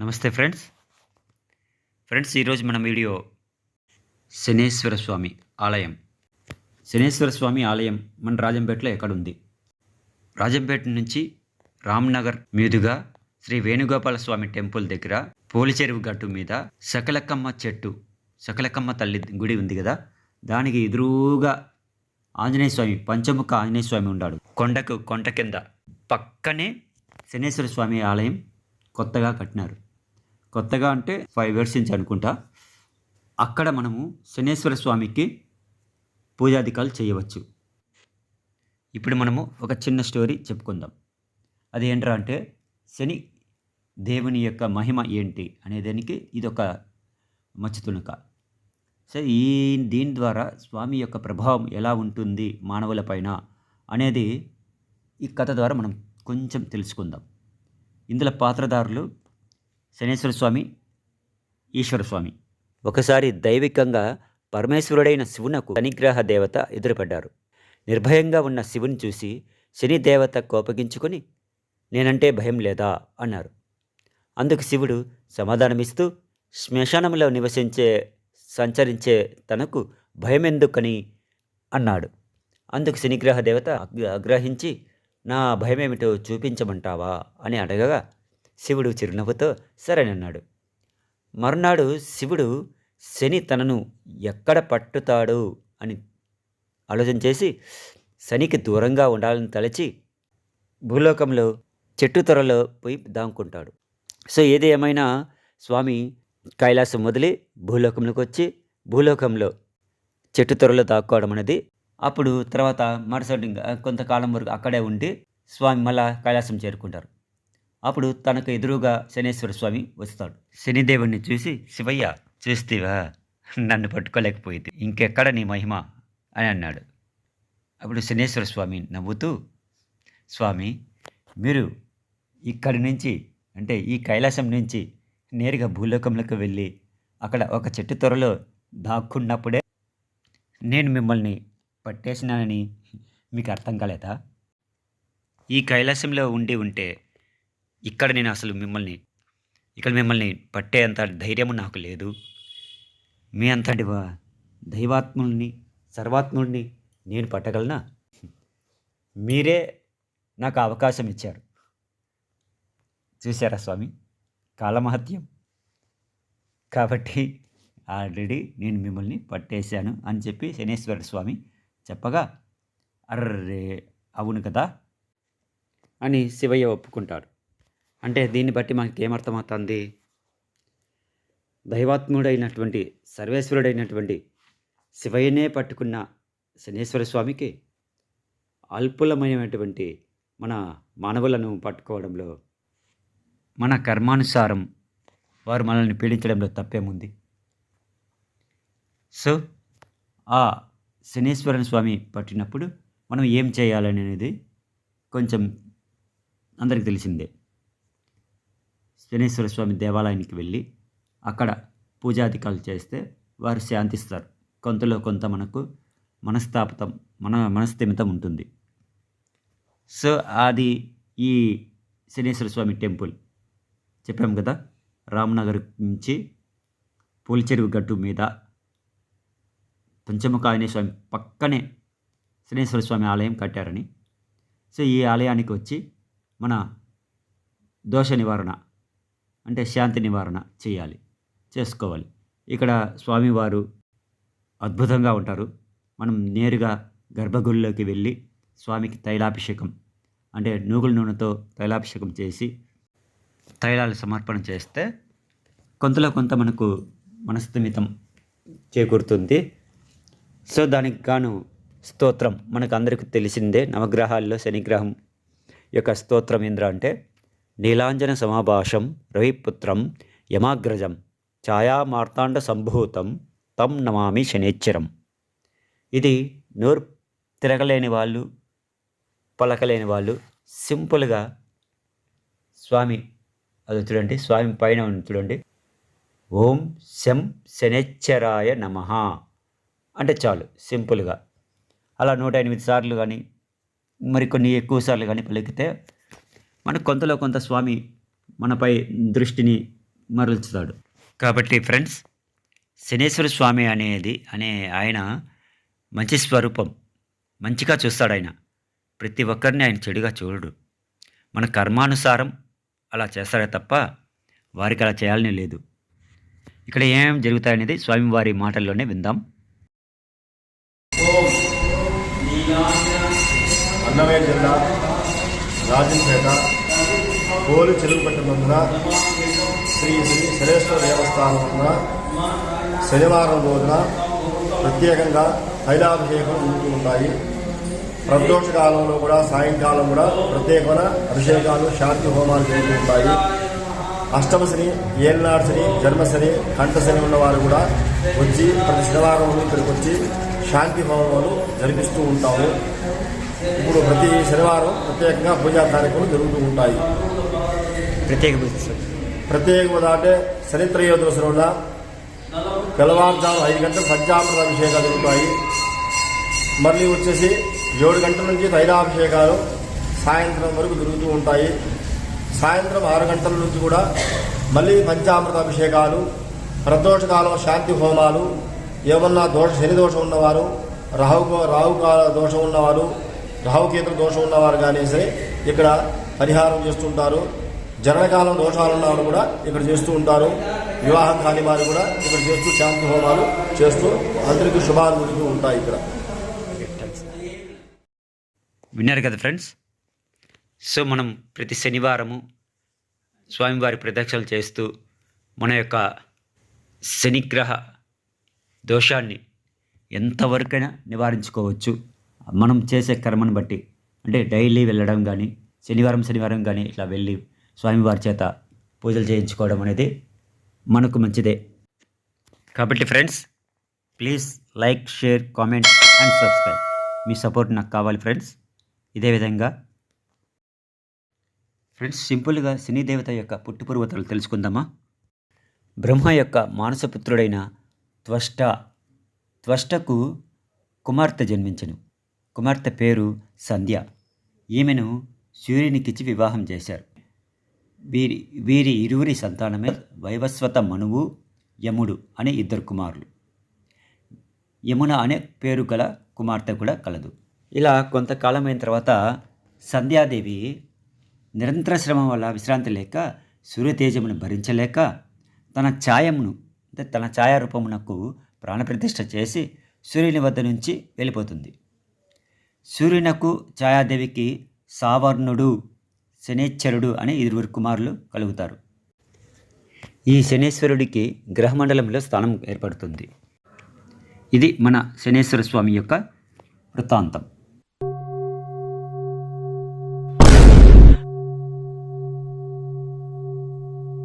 నమస్తే friends. Friends ఈరోజు మన వీడియో శనేశ్వర స్వామి ఆలయం. శనేశ్వర స్వామి ఆలయం మన రాజంపేటలో ఎక్కడుంది? రాజంపేట నుంచి రామ్నగర్ మీదుగా శ్రీ వేణుగోపాల స్వామి టెంపుల్ దగ్గర పోలిచెరువు గట్టు మీద సకలకమ్మ చెట్టు సకలకమ్మ తల్లి గుడి ఉంది కదా. దానికి ఎదురుగా ఆంజనేయ స్వామి పంచముఖ ఆంజనేయ స్వామి ఉన్నాడు. కొండకు కొండ కింద పక్కనే శనేశ్వర స్వామి ఆలయం కొత్తగా కట్టినారు. కొత్తగా అంటే ఫైవ్ ఇయర్స్ నుంచి అనుకుంటా. అక్కడ మనము శనేశ్వర స్వామికి పూజాధికాలు చేయవచ్చు. ఇప్పుడు మనము ఒక చిన్న స్టోరీ చెప్పుకుందాం. అది ఏంట్రా అంటే శని దేవుని యొక్క మహిమ ఏంటి అనే దానికి ఇది ఒక మచ్చుతునుక. సో ఈ దీని ద్వారా స్వామి యొక్క ప్రభావం ఎలా ఉంటుంది మానవులపైన అనేది ఈ కథ ద్వారా మనం కొంచెం తెలుసుకుందాం. ఇందులో పాత్రధారులు శనేశ్వర స్వామి ఈశ్వర స్వామి. ఒకసారి దైవికంగా పరమేశ్వరుడైన శివునకు శనిగ్రహ దేవత ఎదురుపడ్డారు. నిర్భయంగా ఉన్న శివుని చూసి శని దేవత కోపగించుకొని నేనంటే భయం లేదా? అన్నారు. అందుకు శివుడు సమాధానమిస్తూ శ్మశానంలో నివసించే సంచరించే తనకు భయమెందుకని అన్నాడు. అందుకు శనిగ్రహ దేవత అగ్ర- ఆగ్రహించి నా భయమేమిటో చూపించమంటావా? అని అడగగా శివుడు చిరునవ్వుతో సరేనన్నాడు. మరునాడు శివుడు శని తనను ఎక్కడ పట్టుతాడు అని ఆలోచన చేసి శనికి దూరంగా ఉండాలని తలచి భూలోకంలో చెట్టు త్వరలో పోయి దాముకుంటాడు. సో ఏది ఏమైనా స్వామి కైలాసం వదిలి భూలోకంలోకి వచ్చి భూలోకంలో చెట్టు త్వరలో దాక్కోవడం అనేది అప్పుడు తర్వాత మరుసటి కొంతకాలం వరకు అక్కడే ఉండి స్వామి మళ్ళా కైలాసం చేరుకుంటారు. అప్పుడు తనకు ఎదురుగా శనేశ్వర స్వామి వస్తాడు. శనిదేవుణ్ణి చూసి శివయ్య చూస్తేవా? నన్ను పట్టుకోలేకపోయింది. ఇంకెక్కడ నీ మహిమ? అని అన్నాడు. అప్పుడు శనేశ్వర స్వామి నవ్వుతూ స్వామి మీరు ఇక్కడి నుంచి అంటే ఈ కైలాసం నుంచి నేరుగా భూలోకంలోకి వెళ్ళి అక్కడ ఒక చెట్టు త్వరలో దాక్కున్నప్పుడే నేను మిమ్మల్ని పట్టేసినానని మీకు అర్థం కాలేదా? ఈ కైలాసంలో ఉండి ఉంటే ఇక్కడ నేను అసలు మిమ్మల్ని ఇక్కడ మిమ్మల్ని పట్టేంత ధైర్యము నాకు లేదు. మీ అంతటి దైవాత్ముల్ని సర్వాత్ముడిని నేను పట్టగలనా? మీరే నాకు అవకాశం ఇచ్చారు. చూశారా స్వామి? కాలమహత్యం. కాబట్టి ఆల్రెడీ నేను మిమ్మల్ని పట్టేశాను అని చెప్పి శనేశ్వర స్వామి చెప్పగా అర్రే అవును కదా? అని శివయ్య ఒప్పుకుంటాడు. అంటే దీన్ని బట్టి మనకి ఏమర్థమవుతుంది దైవాత్ముడైనటువంటి సర్వేశ్వరుడైనటువంటి శివయ్యనే పట్టుకున్న శనేశ్వర స్వామికి అల్పులమైనటువంటి మన మానవులను పట్టుకోవడంలో మన కర్మానుసారం వారు మనల్ని పీడించడంలో తప్పేముంది? సో ఆ శనీశ్వరన్ స్వామి పట్టినప్పుడు మనం ఏం చేయాలనేది కొంచెం అందరికి తెలిసిందే. శనీశ్వర స్వామి దేవాలయానికి వెళ్ళి అక్కడ పూజాధికాలు చేస్తే వారు శాంతిస్తారు. కొంతలో కొంత మనకు మనస్తాపతం మన మనస్థిమితం ఉంటుంది. సో అది ఈ శనీశ్వర స్వామి టెంపుల్ చెప్పాము కదా? రామ్నగర్ నుంచి పూల్చెరువు గట్టు మీద పంచముఖ ఆంజనేయ స్వామి పక్కనే శనేశ్వర స్వామి ఆలయం కట్టారని. సో ఈ ఆలయానికి వచ్చి మన దోష నివారణ అంటే శాంతి నివారణ చేయాలి చేసుకోవాలి. ఇక్కడ స్వామివారు అద్భుతంగా ఉంటారు. మనం నేరుగా గర్భగుడిలోకి వెళ్ళి స్వామికి తైలాభిషేకం అంటే నూగుల నూనెతో తైలాభిషేకం చేసి తైలాలు సమర్పణ చేస్తే కొంతలో కొంత మనకు మనస్థిమితం చేకూరుతుంది. సో దానికి గాను స్తోత్రం. మనకు అందరికీ తెలిసిందే నవగ్రహాల్లో శనిగ్రహం యొక్క స్తోత్రం ఏంద్ర అంటే నీలాంజన సమాభాషం రవిపుత్రం యమాగ్రజం ఛాయామార్తాండ సంభూతం తం నమామి శనేశ్వరం ఇది నోరు తిరగలేని వాళ్ళు పలకలేని వాళ్ళు సింపుల్గా స్వామి అది చూడండి స్వామి పైన చూడండి. ఓం శం శనేశ్వరాయ నమ. అంటే చాలు సింపుల్గా అలా నూట ఎనిమిది సార్లు కానీ మరికొన్ని ఎక్కువ సార్లు కానీ పలికితే మనకు కొంతలో కొంత స్వామి మనపై దృష్టిని మరల్చుతాడు. కాబట్టి ఫ్రెండ్స్ శనేశ్వర స్వామి అనేది అనే ఆయన మంచి స్వరూపం. మంచిగా చూస్తాడు ఆయన. ప్రతి ఒక్కరిని ఆయన చెడుగా చూడడు. మన కర్మానుసారం అలా చేస్తాడే తప్ప వారికి అలా చేయాలని లేదు. ఇక్కడ ఏమేమి జరుగుతాయనేది స్వామివారి మాటల్లోనే విందాం. అన్నమయ్య జిల్లా రాజంపేట కోలు చెరువు శ్రీ శ్రీ శరేశ్వర దేవస్థానం శనివారం రోజున ప్రత్యేకంగా తైలాభిషేకం ఉంటూ ఉంటాయి. ప్రదోష కాలంలో కూడా సాయంకాలం కూడా ప్రత్యేకమైన అభిషేకాలు శాంతి హోమాలు జరుగుతూ ఉంటాయి. అష్టమ ఏళ్ళనాడుశని జన్మశని కంఠశని ఉన్నవారు కూడా వచ్చి ప్రతి శనివారం ఇక్కడికి వచ్చి శాంతి హోమాలు జరిపిస్తూ ఉంటాము ఇప్పుడు ప్రతి శనివారం ప్రత్యేకంగా పూజా కార్యక్రమాలు జరుగుతూ ఉంటాయి. ప్రత్యేక ప్రత్యేకంగా అంటే శని త్రయోదశి రోజున తెల్లవారుజాము ఐదు గంటల పంచామృత అభిషేకాలు జరుగుతాయి. మళ్ళీ వచ్చేసి ఏడు గంటల నుంచి తైలాభిషేకాలు సాయంత్రం వరకు జరుగుతూ ఉంటాయి. సాయంత్రం ఆరు గంటల నుంచి కూడా మళ్ళీ పంచామృత అభిషేకాలు ప్రదోషకాలం శాంతి హోమాలు ఏమన్నా దోష శని దోషం ఉన్నవారు రాహు రాహుకాల దోషం ఉన్నవారు రాహుకేతుల దోషం ఉన్నవారు కానీ సరే ఇక్కడ పరిహారం చేస్తుంటారు. జననకాలం దోషాలు ఉన్నవారు కూడా ఇక్కడ చేస్తూ ఉంటారు. వివాహం కాని వారు కూడా ఇక్కడ చేస్తూ శాంతి హోమాలు చేస్తూ అందరికీ శుభాలు జరుగుతూ ఉంటాయి ఇక్కడ. విన్నారు కదా ఫ్రెండ్స్? సో మనం ప్రతి శనివారము స్వామివారి ప్రదక్షిణలు చేస్తూ మన యొక్క శనిగ్రహ దోషాన్ని ఎంతవరకైనా నివారించుకోవచ్చు. మనం చేసే కర్మను బట్టి అంటే డైలీ వెళ్ళడం కానీ శనివారం శనివారం కానీ ఇట్లా వెళ్ళి స్వామివారి చేత పూజలు చేయించుకోవడం అనేది మనకు మంచిదే. కాబట్టి friends please like share comment and subscribe. Me support నాకు కావాలి ఫ్రెండ్స్. ఇదే విధంగా ఫ్రెండ్స్ సింపుల్గా శని దేవత యొక్క పుట్టుపూర్వతలు తెలుసుకుందామా? బ్రహ్మ యొక్క మానసపుత్రుడైన త్వష్ట త్వష్టకు కుమార్తె జన్మించను. కుమార్తె పేరు సంధ్య. ఈమెను సూర్యునికిచ్చి వివాహం చేశారు. వీరి వీరి ఇరువురి సంతానమే వైవస్వత మనువు యముడు అనే ఇద్దరు కుమారులు. యమున అనే పేరు గల కుమార్తె కూడా కలదు. ఇలా కొంతకాలమైన తర్వాత సంధ్యాదేవి నిరంతర శ్రమ వల్ల విశ్రాంతి లేక సూర్యతేజమును భరించలేక తన ఛాయమును అంటే తన ఛాయారూపమునకు ప్రాణప్రతిష్ఠ చేసి సూర్యుని వద్ద నుంచి వెళ్ళిపోతుంది. సూర్యునకు ఛాయాదేవికి సావర్ణుడు శనేశ్వరుడు అని ఇరువురు కుమారులు కలుగుతారు. ఈ శనేశ్వరుడికి గ్రహమండలంలో స్థానం ఏర్పడుతుంది. ఇది మన శనేశ్వర స్వామి యొక్క వృత్తాంతం.